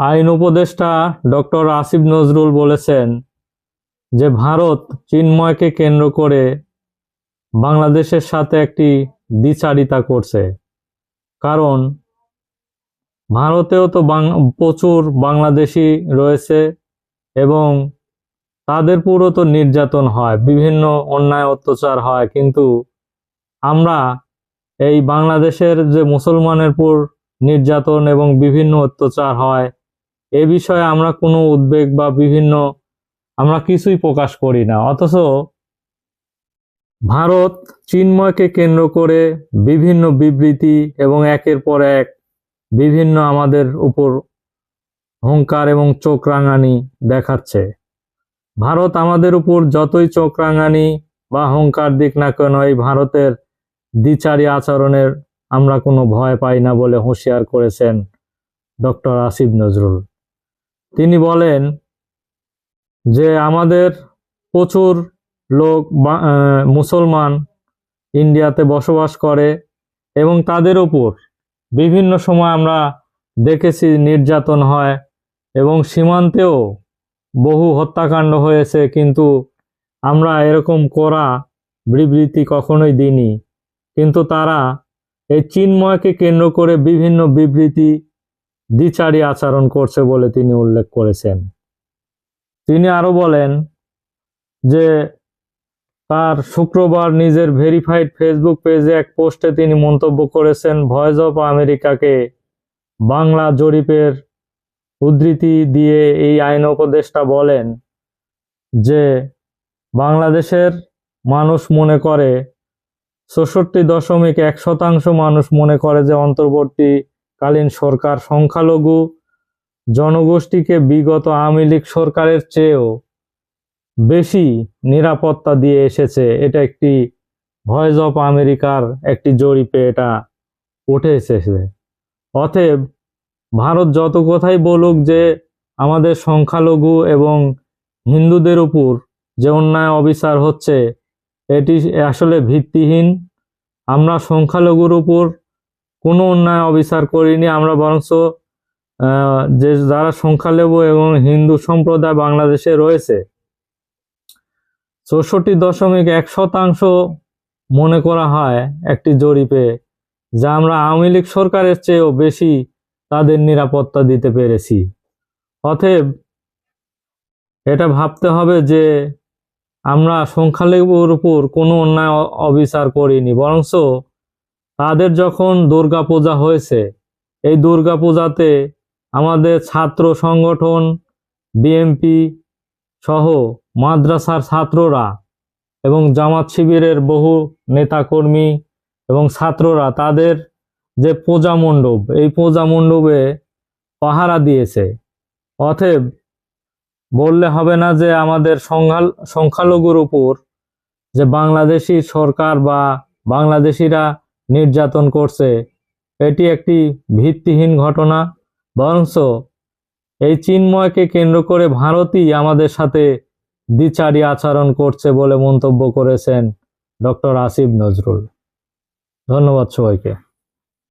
আইন উপদেষ্টা ডক্টর আসিফ নজরুল বলেছেন যে ভারত চিন্ময়কে কেন্দ্র করে বাংলাদেশের সাথে একটি দ্বিচারিতা করছে। কারণ ভারতেও তো প্রচুর বাংলাদেশি রয়েছে এবং তাদের পুরো তো নির্যাতন হয়, বিভিন্ন অন্যায় অত্যাচার হয়। কিন্তু আমরা এই বাংলাদেশের যে মুসলমানের পর নির্যাতন এবং বিভিন্ন অত্যাচার হয় এ বিষয়ে আমরা কোনো উদ্বেগ বা বিভিন্ন আমরা কিছুই প্রকাশ করি না। অথচ ভারত চিন্ময়কে কেন্দ্র করে বিভিন্ন বিবৃতি এবং একের পর এক বিভিন্ন আমাদের উপর হুঙ্কার এবং চোখ রাঙানি দেখাচ্ছে। ভারত আমাদের উপর যতই চোখ রাঙানি বা হুঙ্কার দিক না কেন, এই ভারতের দ্বিচারী আচরণের আমরা কোনো ভয় পাই না বলে হুঁশিয়ার করেছেন ডক্টর আসিফ নজরুল। তিনি বলেন যে আমাদের প্রচুর লোক মুসলমান ইন্ডিয়াতে বসবাস করে এবং তাদের উপর বিভিন্ন সময় আমরা দেখেছি নির্যাতন হয় এবং সীমান্তেও বহু হত্যাকাণ্ড হয়েছে, কিন্তু আমরা এরকম করা বিবৃতি কখনোই দিইনি। কিন্তু তারা এই চিন্ময়কে কেন্দ্র করে বিভিন্ন বিবৃতি দ্বিচারী আচরণ করছে বলে তিনি উল্লেখ করেছেন। তিনি আরও বলেন যে, তার শুক্রবার নিজের ভেরিফাইড ফেসবুক পেজে এক পোস্টে তিনি মন্তব্য করেছেন, ভয়েস অফ আমেরিকাকে বাংলা জরিপের উদ্ধৃতি দিয়ে এই আইন উপদেষ্টা বলেন যে, বাংলাদেশের মানুষ মনে করে, ছেষট্টি দশমিক এক শতাংশ মানুষ মনে করে যে অন্তর্বর্তীকালীন সরকার সংখ্যালঘু জনগোষ্ঠীকে বিগত আওয়ামী লীগ সরকারের চেয়েও বেশি নিরাপত্তা দিয়ে এসেছে। এটা একটি ভয়েস অফ আমেরিকার একটি জরিপে এটা উঠে এসেছে। অতএব ভারত যত কথাই বলুক যে আমাদের সংখ্যালঘু এবং হিন্দুদের উপর যে অন্যায় অবিচার হচ্ছে, এটি আসলে ভিত্তিহীন। আমরা সংখ্যালঘুর উপর কোনো অন্যায় অবিচার করিনি, আমরা বরঞ্চ যে যারা সংখ্যালঘু এবং হিন্দু সম্প্রদায় বাংলাদেশে রয়েছে, চৌষট্টি দশমিক এক শতাংশ মনে করা হয় একটি জরিপে, যা আমরা আওয়ামী লীগ সরকারের চেয়েও বেশি তাদের নিরাপত্তা দিতে পেরেছি। অতএব, এটা ভাবতে হবে যে আমরা সংখ্যালঘুর উপর কোনো অন্যায় অবিচার করিনি, বরঞ্চ তাদের যখন দুর্গা পূজা হয়েছে, এই দুর্গা পূজাতে আমাদের ছাত্র সংগঠন বিএমপি সহ মাদ্রাসার ছাত্ররা এবং জামাত শিবিরের বহু নেতাকর্মী এবং ছাত্ররা তাদের যে পূজা মণ্ডপ, এই পূজা মণ্ডপে পাহারা দিয়েছে। অতএব বললে হবে না যে আমাদের সংখ্যা সংখ্যালঘুর উপর যে বাংলাদেশি সরকার বা বাংলাদেশিরা নির্যাতন করছে। এটি একটি ভিত্তিহীন ঘটনা, বরঞ্চ এই চিন্ময়কে কেন্দ্র করে ভারতই আমাদের সাথে দ্বিচারী আচরণ করছে বলে মন্তব্য করেছেন ডক্টর আসিফ নজরুল। ধন্যবাদ সবাইকে।